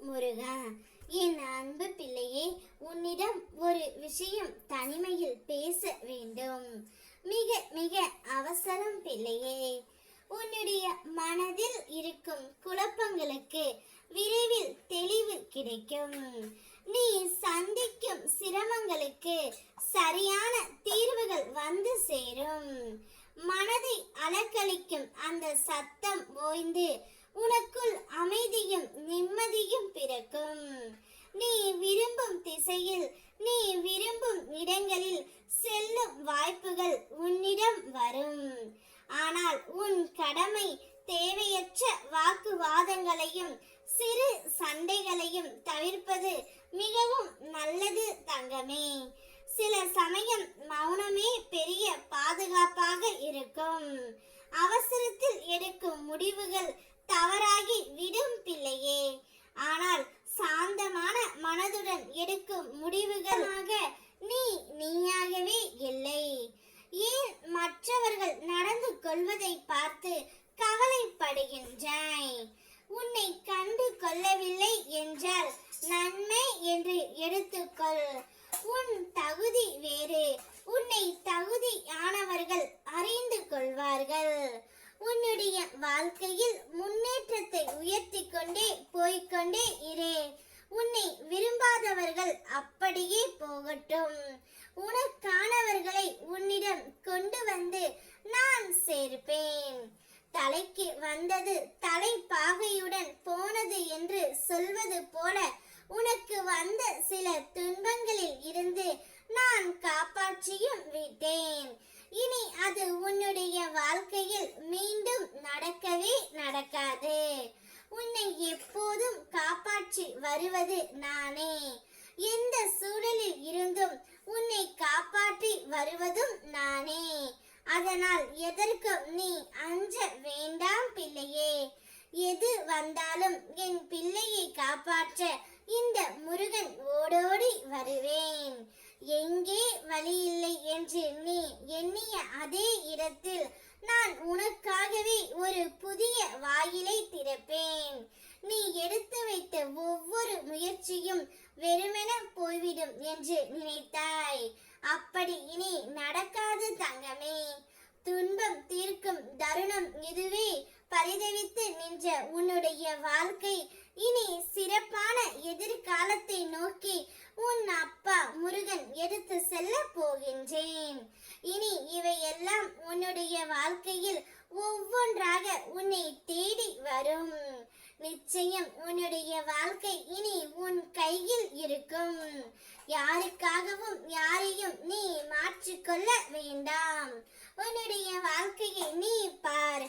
முருகா என் அன்பு பிள்ளையே உன்னிடம் ஒரு விஷயம் தனிமையில் பேச வேண்டும். மிக மிக அவசரம் பிள்ளையே உன்னுடைய மனதில் இருக்கும் குழப்பங்களுக்கு விரைவில் தெளிவு கிடைக்கும். நீ சந்திக்கும் சிரமங்களுக்கு சரியான தீர்வுகள் வந்து சேரும். மனதை அலக்களிக்கும் அந்த சத்தம் ஓய்ந்து உனக்குள் அமைதியும் நிம்மதியும் பிறக்கும். நீ விரும்பும் திசையில் நீ விரும்பும் இடங்களில் செல்லும் வாய்ப்புகள் உன்னிடம் வரும். ஆனால் உன் கடமை தேவையற்ற வாக்குவாதங்களையும் சிறு சண்டைகளையும் தவிர்ப்பது மிகவும் நல்லது தங்கமே. சில சமயம் மௌனமே பெரிய பாதுகாப்பாக இருக்கும். அவசரத்தில் எடுக்கும் முடிவுகள் தவறாகி விடும் பிள்ளையே. ஆனால் சாந்தமான மனதுடன் எடுக்கும் முடிவுகளாக நீ நீயாகவே இல்லை. ஏன் மற்றவர்கள் நடந்து கொள்வதை பார்த்து கவலைப்படுகின்றாய்? உன்னை கண்டு கொள்ளவில்லை என்றால் நன்மை என்று எடுத்துக்கொள். உன் தகு உன்னுடைய வாழ்க்கையில் முன்னேற்றத்தை உயர்த்தி கொண்டே போய்க்கொண்டே இரு. உன்னை விரும்பாதவர்கள் அப்படியே போகட்டும். உனக்கானவர்களை உன்னிடம் கொண்டு வந்து நான் சேர்ப்பேன். தலைக்கு வந்தது தலை பாகையுடன் போனது என்று சொல்வது போல உனக்கு வந்த சில துன்பங்களில் இருந்து நான் காப்பாற்றியும் விட்டேன். அது உன்னுடைய வாழ்க்கையில் மீண்டும் நடக்கவே நடக்காது. உன்னை எப்போதும் காப்பாற்றி வருவது நானே. எந்த சூழலில் இருந்தும் உன்னை காப்பாற்றி வருவதும் நானே. அதனால் எதற்கும் நீ அஞ்ச வேண்டாம் பிள்ளையே. எது வந்தாலும் என் பிள்ளையை காப்பாற்ற இந்த முருகன் ஓடோடி வருவேன். எங்கே வழியில் இல்லை என்று நீ எண்ணிய அதே இடத்தில் நான் உனக்காகவே ஒரு புதிய வாயிலை திறப்பேன். நீ எடுத்து வைத்த ஒவ்வொரு முயற்சியும் வெறுமென போய்விடும் என்று நினைத்தாய். அப்படி இனி நடக்காது தங்கமே. துன்பம் தீர்க்கும் தருணம் இதுவே பரிதவித்து நின்ற உன்னுடைய வாழ்க்கை. இனி சிறப்பான எதிர்காலத்தை நோக்கி உன் அப்பா முருகன் எடுத்து செல்ல போகின்றேன். இனி இவையெல்லாம் உன்னுடைய வாழ்க்கையில் ஒவ்வொன்றாக உன்னை தேடி வரும். நிச்சயம் உன்னுடைய வாழ்க்கை இனி உன் கையில் இருக்கும். யாருக்காகவும் யாரையும் நீ மாற்றிக்கொள்ள வேண்டாம். உன்னுடைய வாழ்க்கையை நீ பார்.